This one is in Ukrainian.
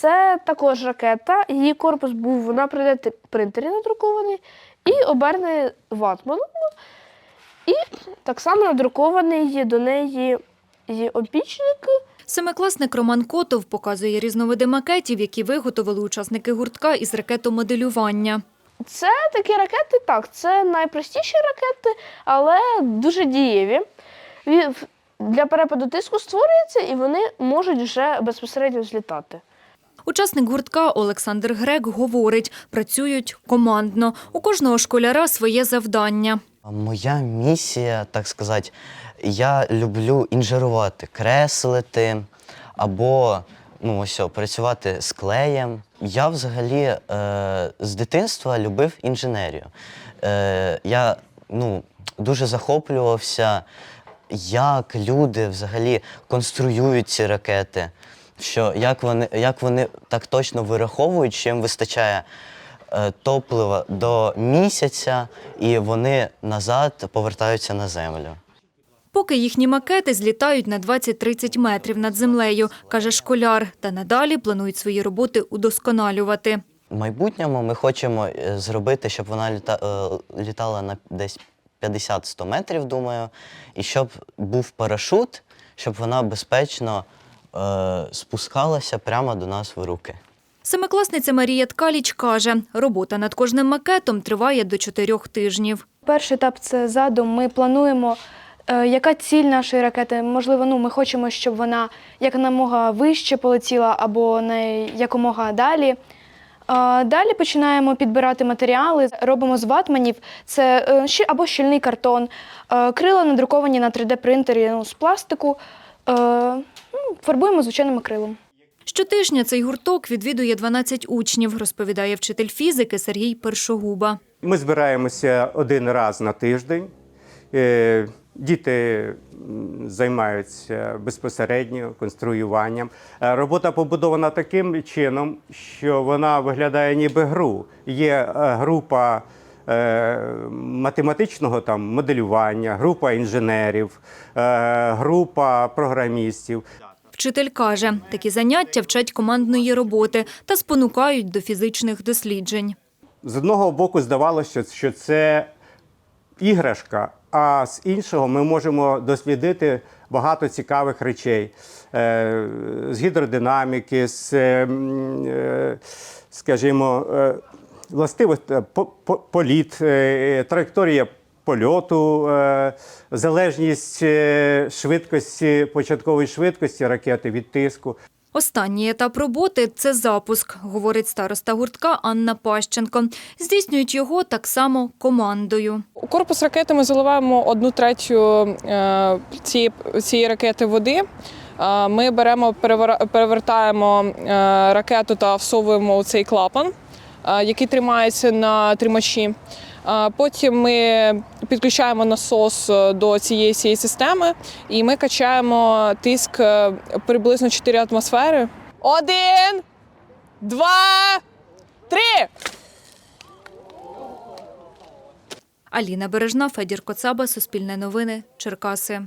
Це також ракета. Її корпус був на 3D-принтері надрукований і обернений ватманом. І так само надрукований до неї її опічник. Семикласник Роман Котов показує різновиди макетів, які виготовили учасники гуртка із ракетомоделювання. Це такі ракети, так, це найпростіші ракети, але дуже дієві. Для перепаду тиску створюються і вони можуть вже безпосередньо злітати. Учасник гуртка Олександр Грек говорить, працюють командно. У кожного школяра своє завдання. Моя місія, так сказати, я люблю інжирувати, креслити або ну, ось, працювати з клеєм. Я взагалі е, з дитинства любив інженерію. Е, я ну, дуже захоплювався, як люди взагалі конструюють ці ракети, що як вони, як вони так точно вираховують, що їм вистачає е, топлива до місяця, і вони назад повертаються на землю. Поки їхні макети злітають на 20-30 метрів над землею, каже школяр, та надалі планують свої роботи удосконалювати. В майбутньому ми хочемо е, зробити, щоб вона літа, е, літала на десь 50-100 метрів, думаю, і щоб був парашут, щоб вона безпечно е, спускалася прямо до нас в руки. Семикласниця Марія Ткаліч каже, робота над кожним макетом триває до чотирьох тижнів. Перший етап це задум. Ми плануємо, е, яка ціль нашої ракети. Можливо, ну ми хочемо, щоб вона якомога вище полетіла або не якомога далі. Е, Далі починаємо підбирати матеріали, робимо з ватманів. Це е, щі- або щільний картон, е, крила надруковані на 3D-принтері ну, з пластику. Е, ну, Фарбуємо звичайним акрилом. Щотижня цей гурток відвідує 12 учнів, розповідає вчитель фізики Сергій Першогуба. Ми збираємося один раз на тиждень. Е, Діти займаються безпосередньо конструюванням. Е, Робота побудована таким чином, що вона виглядає ніби гру. Є група математичного там моделювання, група інженерів, е, група програмістів. Вчитель каже, такі заняття вчать командної роботи та спонукають до фізичних досліджень. З одного боку здавалося, що це іграшка, а з іншого ми можемо дослідити багато цікавих речей Е, з гідродинаміки, з, е, м, е, скажімо, е, властивості е, по- по- політ, е, траєкторія польоту, е, залежність е, швидкості, початкової швидкості ракети від тиску. Останній етап роботи це запуск, говорить староста гуртка Анна Пащенко. Здійснюють його так само командою. У корпус ракети ми заливаємо одну третю е, цієї, цієї ракети води. Е, Ми беремо, перевертаємо е, ракету та всовуємо у цей клапан, е, який тримається на тримачі. Е, Потім ми підключаємо насос е, до цієї всієї системи і ми качаємо тиск е, приблизно 4 атмосфери. Один, два, три. Аліна Бережна, Федір Коцаба, Суспільне новини, Черкаси.